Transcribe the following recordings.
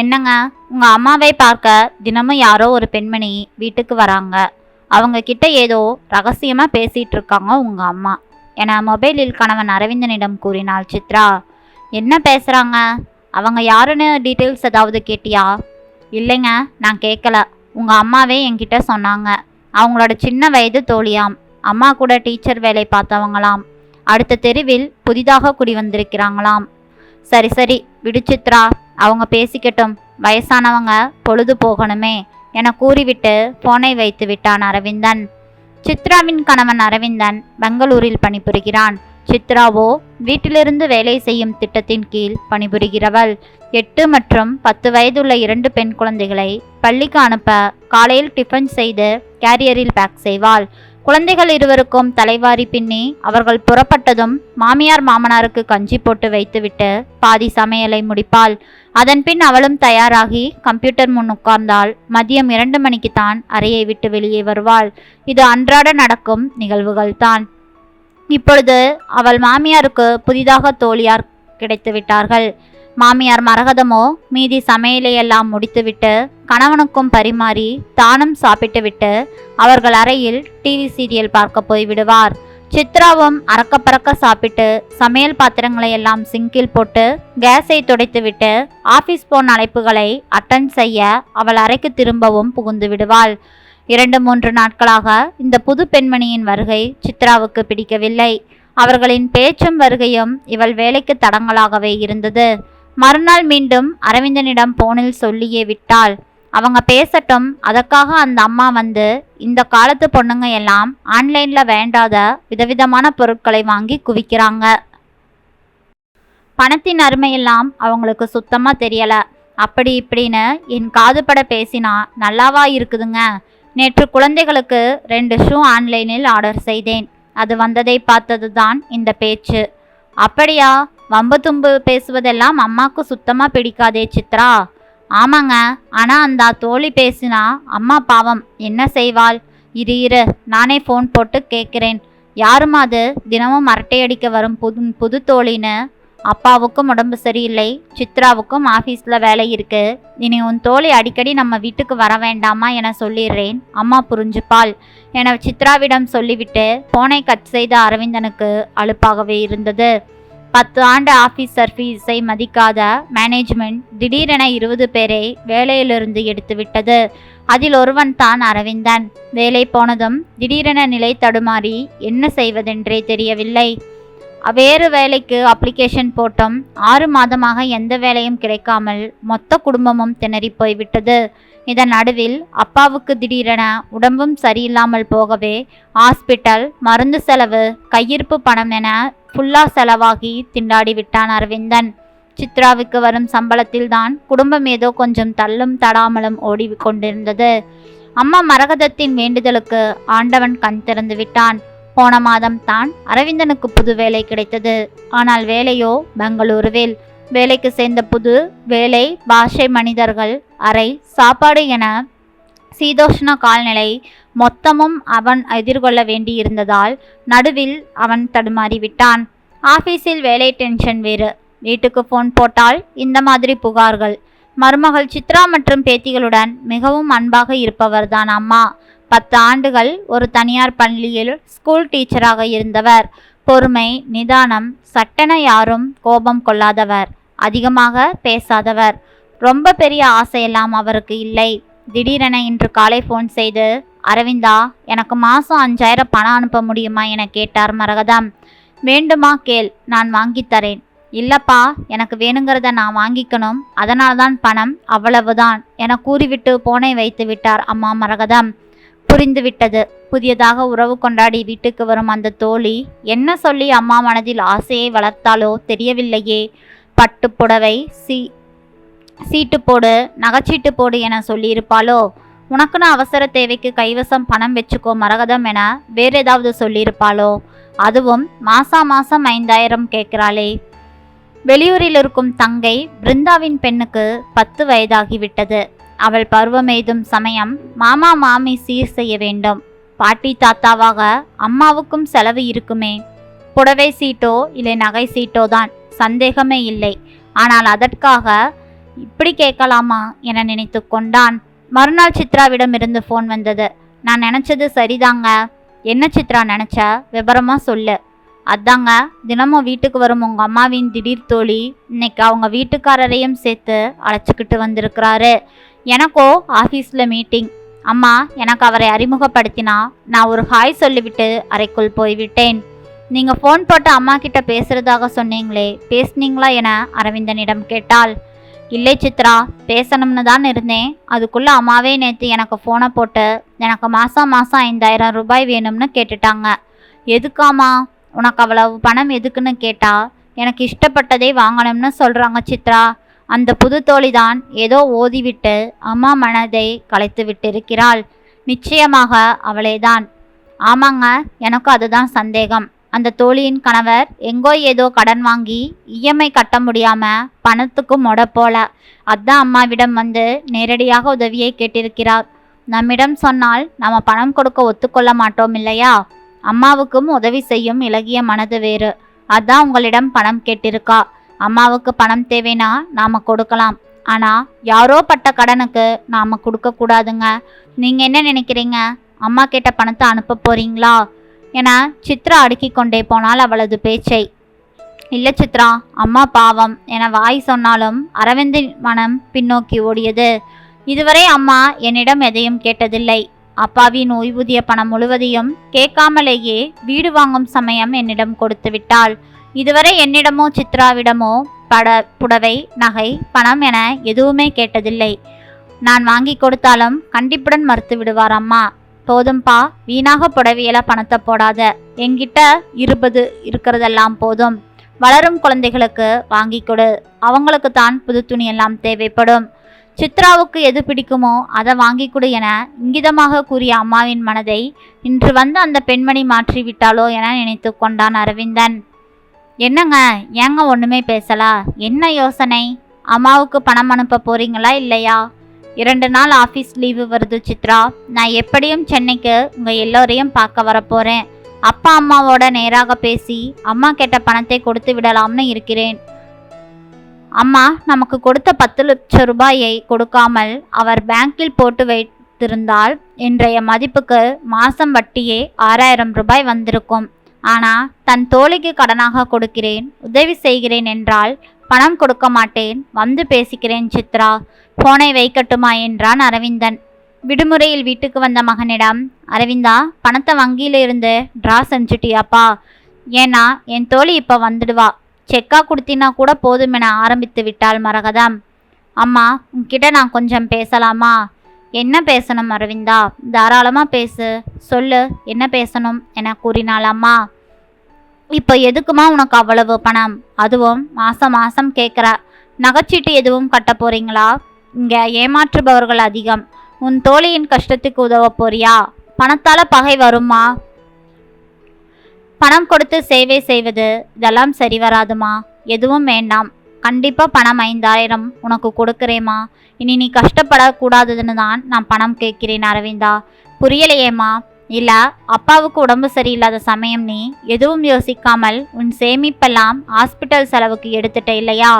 என்னங்க உங்க அம்மாவை பார்க்க தினமும் யாரோ ஒரு பெண்மணி வீட்டுக்கு வராங்க. அவங்க கிட்ட ஏதோ ரகசியமா பேசிட்டு இருக்காங்க உங்க அம்மா. என மொபைலில் கணவன் அரவிந்தனிடம் கூறினாள் சித்ரா என்ன பேசுறாங்க? அவங்க யாருன்னு டீட்டெயில்ஸ் ஏதாவது கேட்டியா? இல்லைங்க நான் கேட்கல உங்க அம்மாவே என்கிட்ட சொன்னாங்க. அவங்களோட சின்ன வயது தோழியாம். அம்மா கூட டீச்சர் வேலை பார்த்தவங்களாம். அடுத்த தெருவில் புதிதாக குடி வந்திருக்கிறாங்களாம் சரி சரி விடு சித்ரா. அவங்க பேசிக்கட்டும். வயசானவங்க பொழுது போகணுமே என கூறிவிட்டு போனை வைத்து விட்டான் அரவிந்தன். சித்ராவின் கணவன் அரவிந்தன் பெங்களூரில் பணிபுரிகிறான். சித்ராவோ வீட்டிலிருந்து வேலை செய்யும் திட்டத்தின் கீழ் பணிபுரிகிறவள். எட்டு மற்றும் பத்து வயதுள்ள இரண்டு பெண் குழந்தைகளை பள்ளிக்கு அனுப்ப காலையில் டிஃபன் செய்து கேரியரில் பேக் செய்வாள். குழந்தைகள் இருவருக்கும் தலைவாரி பின்னி அவர்கள் புறப்பட்டதும் மாமியார் மாமனாருக்கு கஞ்சி போட்டு வைத்துவிட்டு பாதி சமையலை முடிப்பாள். அதன்பின் அவளும் தயாராகி கம்ப்யூட்டர் முன் உட்கார்ந்தால் மதியம் இரண்டு மணிக்குத்தான் அறையை விட்டு வெளியே வருவாள். இது அன்றாட நடக்கும் நிகழ்வுகள்தான். இப்பொழுது அவள் மாமியாருக்கு புதிதாக தோழியார் கிடைத்து விட்டார்கள் மாமியார் மரகதமோ மீதி சமையலையெல்லாம் முடித்துவிட்டு கணவனுக்கும் பரிமாறி தானும் சாப்பிட்டுவிட்டு அவர்கள் அறையில் டிவி சீரியல் பார்க்க போய் விடுவார். சித்ராவும் அறக்க பறக்க சாப்பிட்டு சமையல் பாத்திரங்களை எல்லாம் சிங்கில் போட்டு கேஸை துடைத்துவிட்டு ஆபீஸ் போன் அழைப்புகளை அட்டன் செய்ய அவள் அறைக்கு திரும்பவும் புகுந்து விடுவாள். இரண்டு மூன்று நாட்களாக இந்த புது பெண்மணியின் வருகை சித்ராவுக்கு பிடிக்கவில்லை. அவர்களின் பேச்சும் வருகையும் இவள் வேலைக்கு தடங்களாகவே இருந்தது. மறுநாள் மீண்டும் அரவிந்தனிடம் போனில் சொல்லியே விட்டாள். அவங்க பேசட்டும் அதற்காக அந்த அம்மா வந்து இந்த காலத்து பொண்ணுங்க எல்லாம் ஆன்லைனில் வேண்டாத விதவிதமான பொருட்களை வாங்கி குவிக்கிறாங்க. பணத்தின் அருமையெல்லாம் அவங்களுக்கு சுத்தமாக தெரியலை. அப்படி இப்படின்னு என் காதுபட பேசினா நல்லாவா இருக்குதுங்க. நேற்று குழந்தைகளுக்கு ரெண்டு ஷூ ஆன்லைனில் ஆர்டர் செய்தேன். அது வந்ததை பார்த்தது தான் இந்த பேச்சு. அப்படியா? வம்பத்தும்பு பேசுவதெல்லாம் அம்மாவுக்கு சுத்தமாக பிடிக்காதே சித்ரா. ஆமாங்க. ஆனால் அந்த தோழி பேசினா அம்மா பாவம் என்ன செய்வாள்? இரு இரு நானே ஃபோன் போட்டு கேட்குறேன் யாரும் அது? தினமும் அரட்டையடிக்க வரும் புது புது தோழின்னு. அப்பாவுக்கும் உடம்பு சரியில்லை சித்ராவுக்கும் ஆஃபீஸில் வேலை இருக்கு. இனி உன் தோழி அடிக்கடி நம்ம வீட்டுக்கு வர வேண்டாமா என சொல்லிடுறேன். அம்மா புரிஞ்சுப்பாள். என சித்ராவிடம் சொல்லிவிட்டு போனை கட் செய்த அரவிந்தனுக்கு அலுப்பாகவே இருந்தது. பத்து ஆண்டு ஆஃபீஸ் சர்வீஸை மதிக்காத மேனேஜ்மெண்ட் திடீரென இருபது பேரை வேலையிலிருந்து எடுத்துவிட்டது. அதில் ஒருவன் தான் அரவிந்தன். வேலை போனதும் திடீரென நிலை தடுமாறி என்ன செய்வதென்றே தெரியவில்லை. வேறு வேலைக்கு அப்ளிகேஷன் போட்டோம். ஆறு மாதமாக எந்த வேலையும் கிடைக்காமல் மொத்த குடும்பமும் திணறி போய்விட்டது. இதன் நடுவில் அப்பாவுக்கு திடீரென உடம்பும் சரியில்லாமல் போகவே ஹாஸ்பிட்டல் மருந்து செலவு கையிருப்பு பணம் என ஃபுல்லாக செலவாகி திண்டாடி விட்டான் அரவிந்தன். சித்ராவுக்கு வரும் சம்பளத்தில் தான் குடும்பம் ஏதோ கொஞ்சம் தள்ளும் தடாமலும் ஓடி கொண்டிருந்தது. அம்மா மரகதத்தின் வேண்டுதலுக்கு ஆண்டவன் கண் திறந்து விட்டான். போன மாதம் தான் அரவிந்தனுக்கு புது வேலை கிடைத்தது. ஆனால் வேலையோ பெங்களூருவில். வேலைக்கு சேர்ந்த புது வேலை பாஷை மனிதர்கள் அறை சாப்பாடு என சீதோஷ்ண கால்நிலை மொத்தமும் அவன் எதிர்கொள்ள வேண்டியிருந்ததால் நடுவில் அவன் தடுமாறிவிட்டான். ஆபீஸில் வேலை டென்ஷன் வேறு. வீட்டுக்கு ஃபோன் போட்டால் இந்த மாதிரி புகார்கள். மருமகள் சித்ரா மற்றும் பேத்திகளுடன் மிகவும் அன்பாக இருப்பவர்தான் அம்மா. பத்து ஆண்டுகள் ஒரு தனியார் பள்ளியில் ஸ்கூல் டீச்சராக இருந்தவர். பொறுமை நிதானம் சட்டென யாரும் கோபம் கொள்ளாதவர். அதிகமாக பேசாதவர். ரொம்ப பெரிய ஆசையெல்லாம் அவருக்கு இல்லை. திடீரென இன்று காலை ஃபோன் செய்து அரவிந்தா எனக்கு மாதம் அஞ்சாயிரம் பணம் அனுப்ப முடியுமா? என கேட்டார் மரகதம். வேண்டுமா கேள் நான் வாங்கித் தரேன். இல்லப்பா எனக்கு வேணுங்கிறத நான் வாங்கிக்கணும். அதனால்தான் பணம் அவ்வளவுதான் என கூறிவிட்டு போனை வைத்து விட்டார் அம்மா மரகதம். புரிந்துவிட்டது. புதியதாக உறவு கொண்டாடி வீட்டுக்கு வரும் அந்த தோழி என்ன சொல்லி அம்மா மனதில் ஆசையை வளர்த்தாலோ தெரியவில்லையே? பட்டு புடவை சீ சீட்டு போடு நகைச்சீட்டு போடு என சொல்லியிருப்பாளோ? உனக்குன்னு அவசர தேவைக்கு கைவசம் பணம் வச்சுக்கோ மரகதம் என வேற ஏதாவது சொல்லியிருப்பாளோ? அதுவும் மாசா மாசம் ஐந்தாயிரம் கேட்கிறாளே. வெளியூரில் இருக்கும் தங்கை பிருந்தாவின் பெண்ணுக்கு பத்து வயதாகிவிட்டது. அவள் பருவமெய்தும் சமயம் மாமா மாமி சீர் செய்ய வேண்டும். பாட்டி தாத்தாவாக அம்மாவுக்கும் செலவு இருக்குமே. புடவை சீட்டோ இல்லை நகை சீட்டோ தான் சந்தேகமே இல்லை. ஆனால் அதற்காக இப்படி கேட்கலாமா என நினைத்து கொண்டான். மறுநாள் சித்ராவிடம் இருந்து ஃபோன் வந்தது. நான் நினச்சது சரிதாங்க. என்ன சித்ரா நினச்ச? விபரமாக சொல்லு. அதாங்க தினமும் வீட்டுக்கு வரும் உங்கள் அம்மாவின் திடீர் தோழி இன்னைக்கு அவங்க வீட்டுக்காரரையும் சேர்த்து அழைச்சிக்கிட்டு வந்திருக்கிறாரு. எனக்கோ ஆஃபீஸில் மீட்டிங் அம்மா எனக்கு அவரை அறிமுகப்படுத்தினா நான் ஒரு ஹாய் சொல்லிவிட்டு அறைக்குள் போய்விட்டேன். நீங்கள் ஃபோன் போட்டு அம்மா கிட்ட பேசுறதாக சொன்னீங்களே பேசுனீங்களா என அரவிந்தனிடம் கேட்டாள். இல்லை சித்ரா பேசணும்னு தான் இருந்தேன். அதுக்குள்ளே அம்மாவே நேற்று எனக்கு ஃபோனை போட்டு எனக்கு மாதம் மாதம் ஐந்தாயிரம் ரூபாய் வேணும்னு கேட்டுட்டாங்க. எதுக்காமா உனக்கு அவ்வளவு பணம் எதுக்குன்னு கேட்டால் எனக்கு இஷ்டப்பட்டதை வாங்கணும்னு சொல்கிறாங்க சித்ரா. அந்த புது தோழிதான் ஏதோ ஓதிவிட்டு அம்மா மனதை கலைத்து விட்டிருக்கிறாள். நிச்சயமாக அவளேதான். ஆமாங்க எனக்கும் அதுதான் சந்தேகம். அந்த தோழியின் கணவர் எங்கோ ஏதோ கடன் வாங்கி இஎம்ஐ கட்ட முடியாம பணத்துக்கு மொட போல. அதான் அம்மாவிடம் வந்து நேரடியாக உதவியை கேட்டிருக்கிறார். நம்மிடம் சொன்னால் நம்ம பணம் கொடுக்க ஒத்துக்கொள்ள மாட்டோம் இல்லையா? அம்மாவுக்கும் உதவி செய்யும் இலகிய மனது வேறு. அதான் உங்களிடம் பணம் கேட்டிருக்கா. அம்மாவுக்கு பணம் தேவைனா நாம் கொடுக்கலாம். ஆனால் யாரோ பட்ட கடனுக்கு நாம் கொடுக்கக்கூடாதுங்க நீங்கள் என்ன நினைக்கிறீங்க? அம்மா கேட்ட பணத்தை அனுப்ப போறீங்களா? என சித்ரா அடுக்கி கொண்டே போனால் அவளது பேச்சை. இல்லை சித்ரா அம்மா பாவம் என வாய் சொன்னாலும் அரவிந்தின் மனம் பின்னோக்கி ஓடியது. இதுவரை அம்மா என்னிடம் எதையும் கேட்டதில்லை. அப்பாவின் ஓய்வூதிய பணம் முழுவதையும் கேட்காமலேயே வீடு வாங்கும் சமயம் என்னிடம் கொடுத்து விட்டாள். இதுவரை என்னிடமோ சித்ராவிடமோ பட புடவை நகை பணம் என எதுவுமே கேட்டதில்லை. நான் வாங்கி கொடுத்தாலும் கண்டிப்புடன் மறுத்து விடுவார் அம்மா. போதும்பா வீணாக புடவையில பணத்தை போடாத. என்கிட்ட இருபது இருக்கிறதெல்லாம் போதும். வளரும் குழந்தைகளுக்கு வாங்கி கொடு. அவங்களுக்கு தான் புது துணி எல்லாம் தேவைப்படும். சித்ராவுக்கு எது பிடிக்குமோ அதை வாங்கி கொடு என இங்கிதமாக கூறிய அம்மாவின் மனதை இன்று வந்து அந்த பெண்மணி மாற்றி விட்டாளோ என நினைத்து கொண்டான் அரவிந்தன். என்னங்க ஏங்க ஒண்ணுமே பேசல? என்ன யோசனை? அம்மாவுக்கு பணம் அனுப்ப போறீங்களா இல்லையா? இரண்டு நாள் ஆஃபீஸ் லீவு வருது சித்ரா. நான் எப்படியும் சென்னைக்கு உங்கள் எல்லோரையும் பார்க்க வரப்போகிறேன் அப்பா அம்மாவோட நேராக பேசி அம்மா கேட்ட பணத்தை கொடுத்து விடலாம்னு இருக்கிறேன். அம்மா நமக்கு கொடுத்த பத்து லட்சம் ரூபாயை கொடுக்காமல் அவர் பேங்கில் போட்டு வைத்திருந்தால் இன்றைய மதிப்புக்கு மாதம் வட்டியே ஆறாயிரம் ரூபாய் வந்திருக்கும். ஆனால் தன் தோழிக்கு கடனாக கொடுக்கிறேன் உதவி செய்கிறேன் என்றால் பணம் கொடுக்க மாட்டேன் வந்து பேசிக்கிறேன் சித்ரா. போனை வைக்கட்டுமா என்றான் அரவிந்தன். விடுமுறையில் வீட்டுக்கு வந்த மகனிடம் அரவிந்தா பணத்தை வங்கியிலிருந்து இருந்து செஞ்சுட்டியாப்பா. ஏன்னா என் தோழி இப்போ வந்துடுவா. செக்கா கொடுத்தினா கூட போதும் என ஆரம்பித்து விட்டாள் மரகதம். அம்மா உன்கிட்ட நான் கொஞ்சம் பேசலாமா? என்ன பேசணும் அரவிந்தா? தாராளமாக பேசு. சொல்லு என்ன பேசணும் என கூறினாள் அம்மா. இப்போ எதுக்குமா உனக்கு அவ்வளவு பணம்? அதுவும் மாதம் மாதம் கேட்குற நகைச்சீட்டு எதுவும் கட்ட போறீங்களா? இங்கே ஏமாற்றுபவர்கள் அதிகம். உன் தோழியின் கஷ்டத்துக்கு உதவ போறியா? பணத்தால் பகை வருமா? பணம் கொடுத்து சேவை செய்வது இதெல்லாம் சரி வராதுமா? எதுவும் வேண்டாம். கண்டிப்பாக பணம் ஐந்தாயிரம் உனக்கு கொடுக்குறேம்மா. இனி நீ கஷ்டப்படக்கூடாதுன்னு தான் நான் பணம் கேட்கிறேன் அரவிந்தா. புரியலையேம்மா? இல்ல அப்பாவுக்கு உடம்பு சரியில்லாத சமயம் நீ எதுவும் யோசிக்காமல் உன் சேமிப்பெல்லாம் ஹாஸ்பிட்டல் செலவுக்கு எடுத்துட்ட இல்லையா?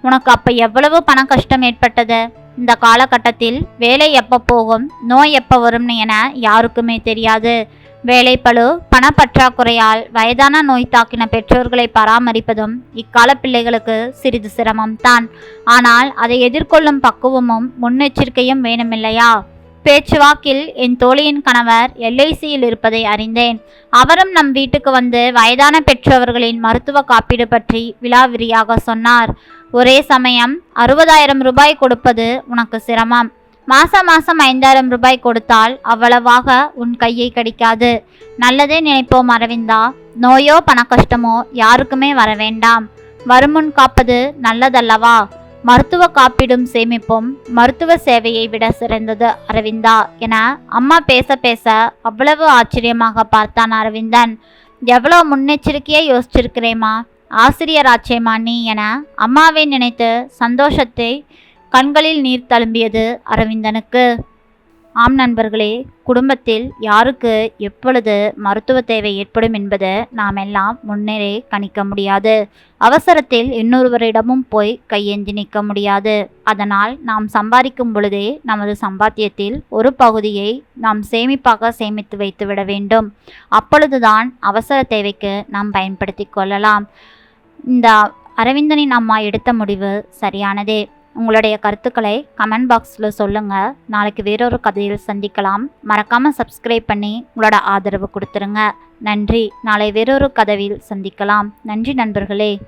உனக்கு அப்ப எவ்வளவு பண கஷ்டம் ஏற்பட்டது? இந்த காலகட்டத்தில் வேலை எப்போ போகும் நோய் எப்போ வரும்னு என யாருக்குமே தெரியாது. வேலைப்பளு பணப்பற்றாக்குறையால் வயதான நோய் தாக்கின பெற்றோர்களை பராமரிப்பதும் இக்கால பிள்ளைகளுக்கு சிறிது சிரமம்தான். ஆனால் அதை எதிர்கொள்ளும் பக்குவமும் முன்னெச்சரிக்கையும் வேணுமில்லையா? பேச்சுவாக்கில் என் தோழியின் கணவர் எல்ஐசியில் இருப்பதை அறிந்தேன். அவரும் நம் வீட்டுக்கு வந்து வயதான பெற்றவர்களின் மருத்துவ காப்பீடு பற்றி விலாவிரியாக சொன்னார். ஒரே சமயம் அறுபதாயிரம் ரூபாய் கொடுப்பது உனக்கு சிரமம். மாசம் மாசம் ஐந்தாயிரம் ரூபாய் கொடுத்தால் அவ்வளவாக உன் கையை கடிக்காது. நல்லதே நினைப்போம் அரவிந்தா. நோயோ பண கஷ்டமோ யாருக்குமே வர வேண்டாம். வருமுன் காப்பது நல்லதல்லவா? மருத்துவ காப்பீடும் சேமிப்பும் மருத்துவ சேவையை விட சிறந்தது அரவிந்தா என அம்மா பேச பேச அவ்வளவு ஆச்சரியமாக பார்த்தான் அரவிந்தன். எவ்வளோ முன்னெச்சரிக்கையாக யோசிச்சிருக்கிறேம்மா ஆசிரியராச்சேம்மா நீ? என அம்மாவை நினைத்து சந்தோஷத்தை கண்களில் நீர் தழும்பியது அரவிந்தனுக்கு. ஆம் நண்பர்களே குடும்பத்தில் யாருக்கு எப்பொழுது மருத்துவ தேவை ஏற்படும் என்பது நாம் எல்லாம் முன்னரே கணிக்க முடியாது. அவசரத்தில் இன்னொருவரிடமும் போய் கையேந்தி நிற்க முடியாது. அதனால் நாம் சம்பாதிக்கும் பொழுதே நமது சம்பாத்தியத்தில் ஒரு பகுதியை நாம் சேமிப்பாக சேமித்து வைத்து விட வேண்டும். அப்பொழுதுதான் அவசர தேவைக்கு நாம் பயன்படுத்தி கொள்ளலாம். இந்த அரவிந்தனின் அம்மா எடுத்த முடிவு சரியானதே. உங்களுடைய கருத்துக்களை கமெண்ட் பாக்ஸில் சொல்லுங்கள் நாளைக்கு வேறொரு கதையில் சந்திக்கலாம். மறக்காமல் சப்ஸ்கிரைப் பண்ணி உங்களோட ஆதரவு கொடுத்துருங்க. நன்றி. நாளை வேறொரு கதவில் சந்திக்கலாம். நன்றி நண்பர்களே.